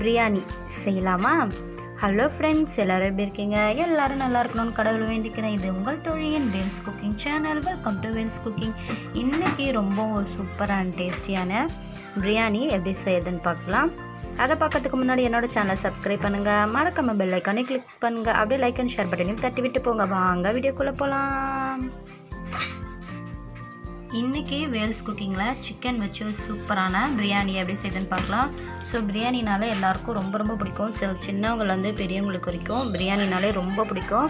பிரியாணி செய்யலாமா? Hello friends எல்லோரும் எப்படி இருக்கீங்க? எல்லோரும் நல்லா இருக்கணும்னு கடவுள் வேண்டிக்கிறேன். இது உங்கள் தொழிலின் Vels cooking channel welcome to Vels cooking இன்றைக்கி ரொம்ப ஒரு சூப்பரான டேஸ்டியான பிரியாணி எப்படி செய்யுதுன்னு பார்க்கலாம். அதை பார்க்கறதுக்கு முன்னாடி என்னோட சேனலை சப்ஸ்கிரைப் பண்ணுங்கள் மறக்காம பெல் ஐக்கானே கிளிக் பண்ணுங்கள் அப்படியே லைக் அண்ட் ஷேர் பட்டனையும் தட்டி விட்டு போங்க. வாங்க வீடியோக்குள்ளே போகலாம் இன்றைக்கி வேல்ஸ் குக்கிங்கில் சிக்கன் வச்சு சூப்பரான பிரியாணி எப்படி செய்யுதுன்னு பார்க்கலாம். ஸோ பிரியாணினாலே எல்லாருக்கும் ரொம்ப ரொம்ப பிடிக்கும். ஸோ சின்னவங்கலேருந்து பெரியவங்களுக்கு வரைக்கும் பிரியாணினாலே ரொம்ப பிடிக்கும்.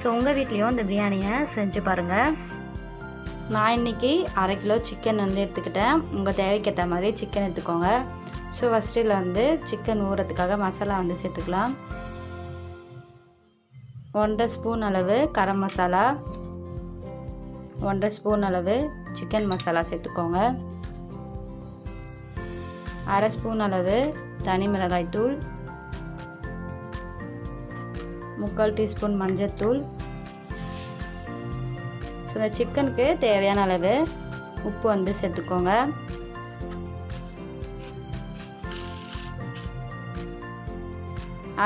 ஸோ உங்கள் வீட்லேயும் இந்த பிரியாணியை செஞ்சு பாருங்கள் நான் இன்றைக்கி அரை கிலோ சிக்கன் வந்து எடுத்துக்கிட்டேன். உங்கள் தேவைக்கேற்ற மாதிரி சிக்கன் எடுத்துக்கோங்க. ஸோ ஃபஸ்ட்டு இதில் வந்து சிக்கன் ஊறதுக்காக மசாலா வந்து சேர்த்துக்கலாம். ஒன்றரை ஸ்பூன் அளவு கரம் மசாலா. ஒன்றரை ஸ்பூன் அளவு சிக்கன் மசாலா சேர்த்துக்கோங்க. அரை ஸ்பூன் அளவு தனி மிளகாய் தூள். முக்கால் டீஸ்பூன் மஞ்சத்தூள் ஸோ இந்த சிக்கனுக்கு தேவையான அளவு உப்பு வந்து சேர்த்துக்கோங்க.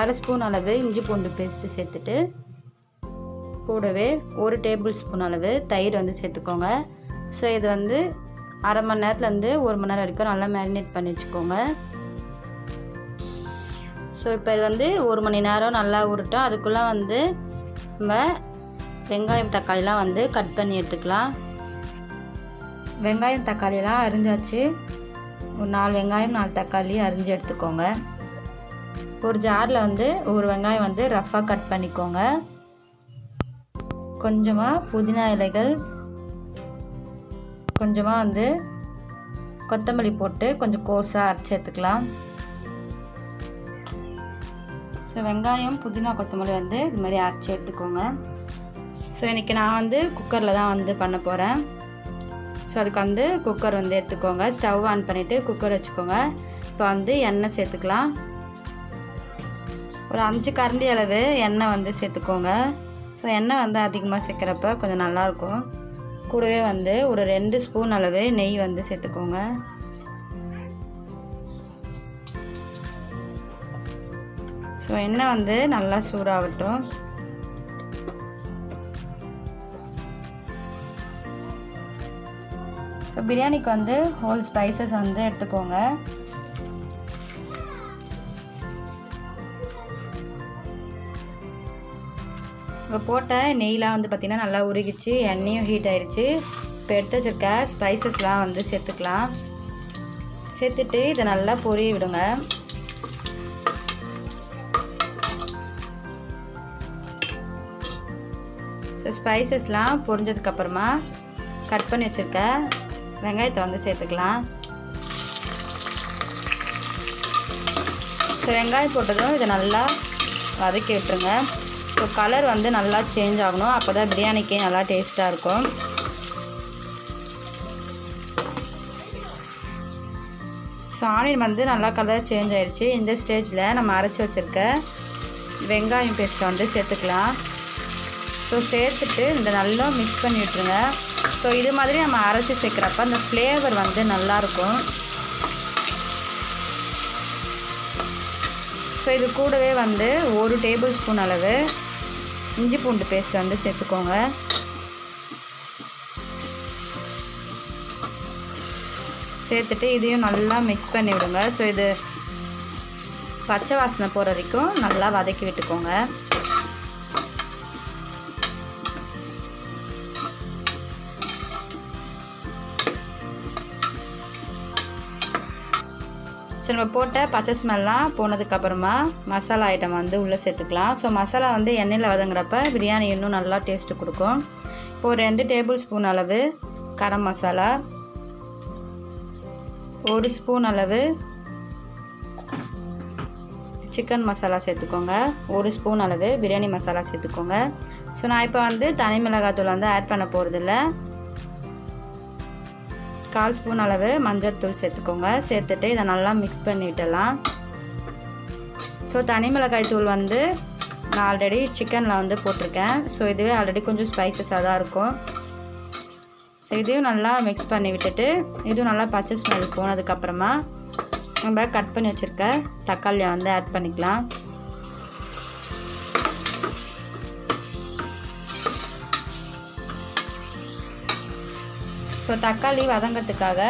அரை ஸ்பூன் அளவு இஞ்சி பூண்டு பேஸ்ட்டு சேர்த்துட்டு கூடவே ஒரு டேபிள் ஸ்பூன் அளவு தயிர் வந்து சேர்த்துக்கோங்க. ஸோ இது வந்து அரை மணி நேரத்துலேருந்து ஒரு மணி நேரம் வரைக்கும் நல்லா மேரினேட் பண்ணி வச்சுக்கோங்க. ஸோ இப்போ இது வந்து ஒரு மணி நேரம் நல்லா உருட்டும் அதுக்குள்ளே வந்து நம்ம வெங்காயம் தக்காளிலாம் வந்து கட் பண்ணி எடுத்துக்கலாம். வெங்காயம் தக்காளியெலாம் அரிஞ்சாச்சு. ஒரு நாலு வெங்காயம் நாலு தக்காளி அரிஞ்சு எடுத்துக்கோங்க. ஒரு ஜாரில் வந்து ஒரு வெங்காயம் வந்து ரஃப்பாக கட் பண்ணிக்கோங்க. கொஞ்சமாக புதினா இலைகள் கொஞ்சமாக வந்து கொத்தமல்லி போட்டு கொஞ்சம் கோர்ஸாக அரைச்சி எடுத்துக்கலாம். ஸோ வெங்காயம் புதினா கொத்தமல்லி வந்து இது மாதிரி அரைச்சி எடுத்துக்கோங்க. ஸோ இன்றைக்கி நான் வந்து குக்கரில் தான் வந்து பண்ண போகிறேன் ஸோ அதுக்கு வந்து குக்கர் வந்து எடுத்துக்கோங்க. ஸ்டவ் ஆன் பண்ணிவிட்டு குக்கர் வச்சுக்கோங்க. இப்போ வந்து எண்ணெய் சேர்த்துக்கலாம். ஒரு அஞ்சு கரண்டி அளவு எண்ணெய் வந்து சேர்த்துக்கோங்க. ஸோ எண்ணெய் வந்து அதிகமாக சேர்க்குறப்ப கொஞ்சம் நல்லாயிருக்கும் கூடவே வந்து ஒரு ரெண்டு ஸ்பூன் அளவு நெய் வந்து சேர்த்துக்கோங்க. ஸோ எண்ணெய் வந்து நல்லா சூடாகட்டும். இப்போ பிரியாணிக்கு வந்து ஹோல் ஸ்பைசஸ் வந்து எடுத்துக்கோங்க. இப்போ போட்ட நெய்லாம் வந்து பார்த்திங்கன்னா நல்லா உருகிச்சு எண்ணெயும் ஹீட் ஆகிடுச்சு இப்போ எடுத்து வச்சுருக்க ஸ்பைசஸ்லாம் வந்து சேர்த்துக்கலாம். சேர்த்துட்டு இதை நல்லா பொரிய விடுங்க. ஸோ ஸ்பைசஸ்லாம் பொரிஞ்சதுக்கப்புறமா கட் பண்ணி வச்சுருக்க வெங்காயத்தை வந்து சேர்த்துக்கலாம். ஸோ வெங்காயம் போட்டதும் இதை நல்லா வதக்கி விட்டுருங்க. ஸோ கலர் வந்து நல்லா சேஞ்ச் ஆகணும். அப்போ தான் பிரியாணிக்கு நல்லா டேஸ்ட்டாக இருக்கும். ஸோ ஆனியன் வந்து நல்லா கலர் சேஞ்ச் ஆகிடுச்சு இந்த ஸ்டேஜில் நம்ம அரைச்சி வச்சுருக்க வெங்காயம் பேஸ்ட்டை வந்து சேர்த்துக்கலாம். ஸோ சேர்த்துட்டு இந்த நல்லா மிக்ஸ் பண்ணி விட்டுருங்க. ஸோ இது மாதிரி நம்ம அரைச்சி சேர்க்குறப்ப அந்த ஃப்ளேவர் வந்து நல்லாயிருக்கும். ஸோ இது கூடவே வந்து ஒரு டேபிள் ஸ்பூன் அளவு இஞ்சி பூண்டு பேஸ்ட் வந்து சேர்த்துக்கோங்க. சேர்த்துட்டு இதையும் நல்லா மிக்ஸ் பண்ணி விடுங்க ஸோ இது பச்சை வாசனை போகிற வரைக்கும் நல்லா வதக்கி விட்டுக்கோங்க. ஸோ நம்ம போட்ட பச்சை ஸ்மெல்லாம் போனதுக்கப்புறமா மசாலா ஐட்டம் வந்து உள்ளே சேர்த்துக்கலாம். ஸோ மசாலா வந்து எண்ணெயில் வதங்குறப்ப பிரியாணி இன்னும் நல்லா டேஸ்ட்டு கொடுக்கும். இப்போ ரெண்டு டேபிள் ஸ்பூன் அளவு கரம் மசாலா ஒரு ஸ்பூன் அளவு சிக்கன் மசாலா சேர்த்துக்கோங்க. ஒரு ஸ்பூன் அளவு பிரியாணி மசாலா சேர்த்துக்கோங்க. ஸோ நான் இப்போ வந்து தனி மிளகாத்தூள் வந்து ஆட் பண்ண போகிறதில்ல கால் ஸ்பூன் அளவு மஞ்சள்தூள் சேர்த்துக்கோங்க. சேர்த்துட்டு இதை நல்லா மிக்ஸ் பண்ணி விட்டுடலாம் ஸோ தனி மிளகாய் தூள் வந்து நான் ஆல்ரெடி சிக்கனில் வந்து போட்டிருக்கேன். ஸோ இதுவே ஆல்ரெடி கொஞ்சம் ஸ்பைசஸாக தான் இருக்கும். ஸோ இதையும் நல்லா மிக்ஸ் பண்ணி விட்டுட்டு இதுவும் நல்லா பச்சை ஸ்மெல் போனதுக்கப்புறமா நம்ம கட் பண்ணி வச்சுருக்க தக்காளியை வந்து ஆட் பண்ணிக்கலாம். ஸோ தக்காளி வதங்கிறதுக்காக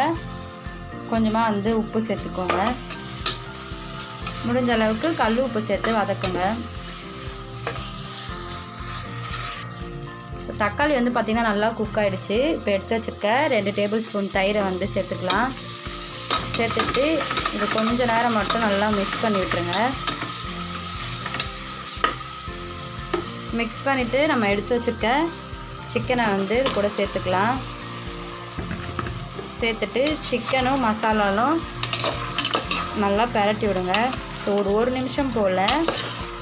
கொஞ்சமாக வந்து உப்பு சேர்த்துக்கோங்க. முடிஞ்ச அளவுக்கு கல் உப்பு சேர்த்து வதக்குங்க. தக்காளி வந்து பார்த்திங்கன்னா நல்லா குக் ஆகிடுச்சு இப்போ எடுத்து வச்சுருக்க ரெண்டு டேபிள் ஸ்பூன் தயிரை வந்து சேர்த்துக்கலாம். சேர்த்துட்டு இது கொஞ்ச நேரம் மட்டும் நல்லா மிக்ஸ் பண்ணி விட்டுருங்க. மிக்ஸ் பண்ணிவிட்டு நம்ம எடுத்து வச்சுருக்க சிக்கனை வந்து இது கூட சேர்த்துக்கலாம். சேர்த்துட்டு சிக்கனும் மசாலாலும் நல்லா பரட்டி விடுங்க. ஸோ ஒரு ஒரு நிமிஷம் போல்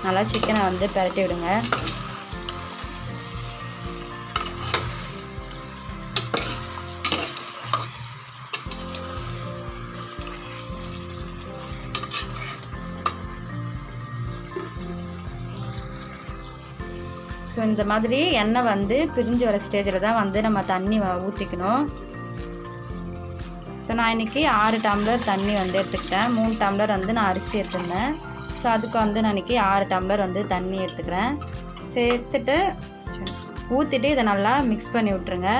நல்லா சிக்கனை வந்து பரட்டி விடுங்க. ஸோ இந்த மாதிரி எண்ணெய் வந்து பிரிஞ்சு வர ஸ்டேஜில் தான் வந்து நம்ம தண்ணி ஊற்றிக்கணும் ஸோ நான் இன்றைக்கி ஆறு டம்ளர் தண்ணி வந்து எடுத்துக்கிட்டேன். மூணு டம்ளர் வந்து நான் அரிசி எடுத்துருந்தேன். ஸோ அதுக்கு வந்து நான் இன்றைக்கி ஆறு டம்ளர் வந்து தண்ணி எடுத்துக்கிறேன். சேர்த்துட்டு ஊற்றிட்டு இதை நல்லா மிக்ஸ் பண்ணி விட்ருங்க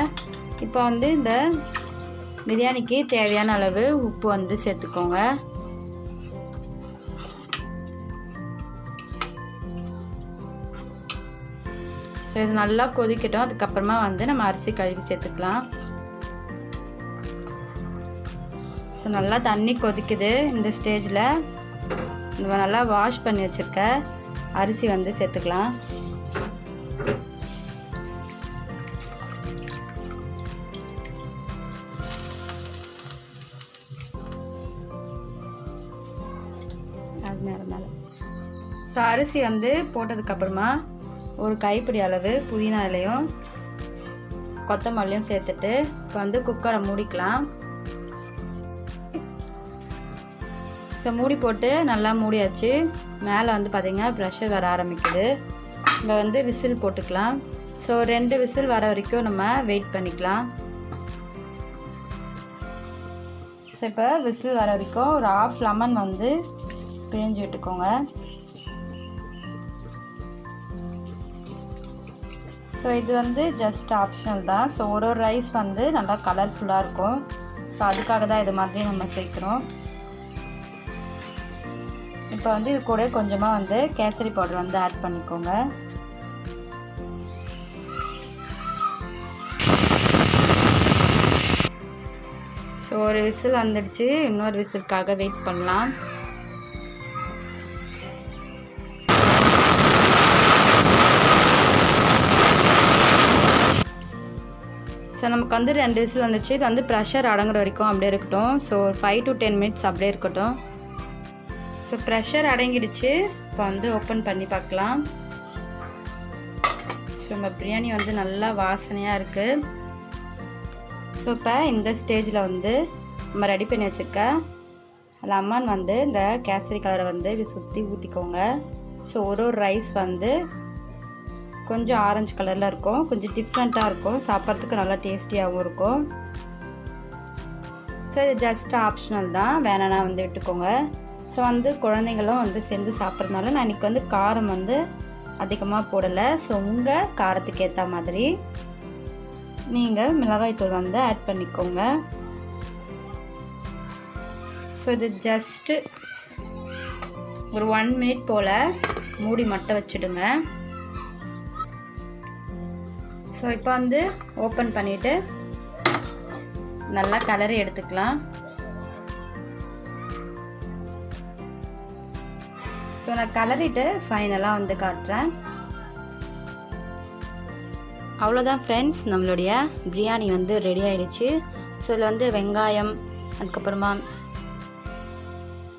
இப்போ வந்து இந்த பிரியாணிக்கு தேவையான அளவு உப்பு வந்து சேர்த்துக்கோங்க. ஸோ இது நல்லா கொதிக்கட்டும். அதுக்கப்புறமா வந்து நம்ம அரிசி கழுவி சேர்த்துக்கலாம். ஸோ நல்லா தண்ணி கொதிக்குது இந்த ஸ்டேஜில். நம்ம நல்லா வாஷ் பண்ணி வச்சுருக்க. அரிசி வந்து சேர்த்துக்கலாம். அது ஸோ அரிசி வந்து போட்டதுக்கப்புறமா ஒரு கைப்பிடி அளவு புதினா இலையும் கொத்தமல்லியும் சேர்த்துட்டு இப்போ வந்து குக்கரை மூடிக்கலாம். ஸோ மூடி போட்டு நல்லா மூடியாச்சு. மேலே வந்து பார்த்திங்கன்னா ப்ரெஷர் வர ஆரம்பிக்குது. நம்ம வந்து விசில் போட்டுக்கலாம். ஸோ ரெண்டு விசில் வர வரைக்கும் நம்ம வெயிட் பண்ணிக்கலாம். ஸோ இப்போ விசில் வர வரைக்கும் ஒரு ஆஃப் லெமன் வந்து பிழிஞ்சு விட்டுக்கோங்க. ஸோ இது வந்து ஜஸ்ட் ஆப்ஷனல் தான். ஸோ ஒரு ஒரு ரைஸ் வந்து நல்லா கலர்ஃபுல்லாக இருக்கும். ஸோ அதுக்காக தான் இது மாதிரி நம்ம சேர்க்குறோம். இப்போ வந்து இது கூட கொஞ்சமாக வந்து கேசரி பவுடர் வந்து ஆட் பண்ணிக்கோங்க. ஸோ ஒரு விசில் வந்துடுச்சு. இன்னொரு விசிலுக்காக வெயிட் பண்ணலாம். ஸோ நமக்கு வந்து ரெண்டு விசில் வந்துச்சு. இது வந்து ப்ரெஷர் அடங்குற வரைக்கும் அப்படியே இருக்கட்டும். ஸோ ஒரு ஃபைவ் டு டென் மினிட்ஸ் அப்படியே இருக்கட்டும். ஸோ ப்ரெஷர் அடங்கிடுச்சு. இப்போ வந்து ஓப்பன் பண்ணி பார்க்கலாம். ஸோ நம்ம பிரியாணி வந்து நல்லா வாசனையாக இருக்குது ஸோ இப்போ இந்த ஸ்டேஜில் வந்து நம்ம ரெடி பண்ணி வச்சுருக்க லெமன் வந்து இந்த கேசரி கலரை வந்து இப்படி சுற்றி ஊற்றிக்கோங்க ஸோ ஒரு ஒரு ரைஸ் வந்து கொஞ்சம் ஆரஞ்சு கலரில் இருக்கும். கொஞ்சம் டிஃப்ரெண்ட்டாக இருக்கும். சாப்பிட்றதுக்கு நல்லா டேஸ்டியாகவும் இருக்கும். ஸோ இது ஜஸ்ட் ஆப்ஷனல் தான். வேணான்னா வந்து விட்டுக்கோங்க. ஸோ வந்து குழந்தைங்களும் வந்து சேர்ந்து சாப்பிட்றதுனால நான் இன்றைக்கி வந்து காரம் வந்து அதிகமாக போடலை. ஸோ உங்கள் காரத்துக்கு ஏற்ற மாதிரி நீங்கள் மிளகாய்த்தூள் வந்து ஆட் பண்ணிக்கோங்க. ஸோ இது ஜஸ்ட்டு ஒரு ஒன் மினிட் போல் மூடி மட்டும் வச்சுடுங்க. ஸோ இப்போ வந்து ஓப்பன் பண்ணிவிட்டு நல்லா கலரி எடுத்துக்கலாம். ஸோ நான் கலரிட்டு ஃபைனலாக வந்து காட்டுறேன். அவ்வளோதான் ஃப்ரெண்ட்ஸ் நம்மளுடைய பிரியாணி வந்து ரெடி ஆயிடுச்சு. ஸோ இதில் வந்து வெங்காயம் அதுக்கப்புறமா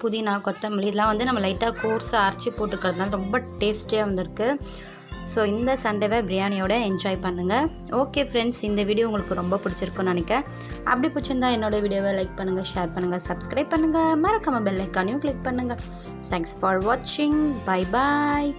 புதினா கொத்தமல்லி இதெல்லாம் வந்து நம்ம லைட்டாக கோர்ஸாக அரைச்சி போட்டுக்கிறதுனால ரொம்ப டேஸ்டியாக வந்திருக்கு. ஸோ இந்த சண்டேவை பிரியாணியோட என்ஜாய் பண்ணுங்கள் ஓகே ஃப்ரெண்ட்ஸ் இந்த வீடியோ உங்களுக்கு ரொம்ப பிடிச்சிருக்குன்னு நினைக்கிறேன். அப்படி பிடிச்சிருந்தா என்னோட வீடியோவை லைக் பண்ணுங்கள் ஷேர் பண்ணுங்கள் சப்ஸ்கிரைப் பண்ணுங்கள் மறக்காமல் பெல் ஐக்கானையும் கிளிக் பண்ணுங்கள் தேங்க்ஸ் ஃபார் வாட்சிங் பை பாய்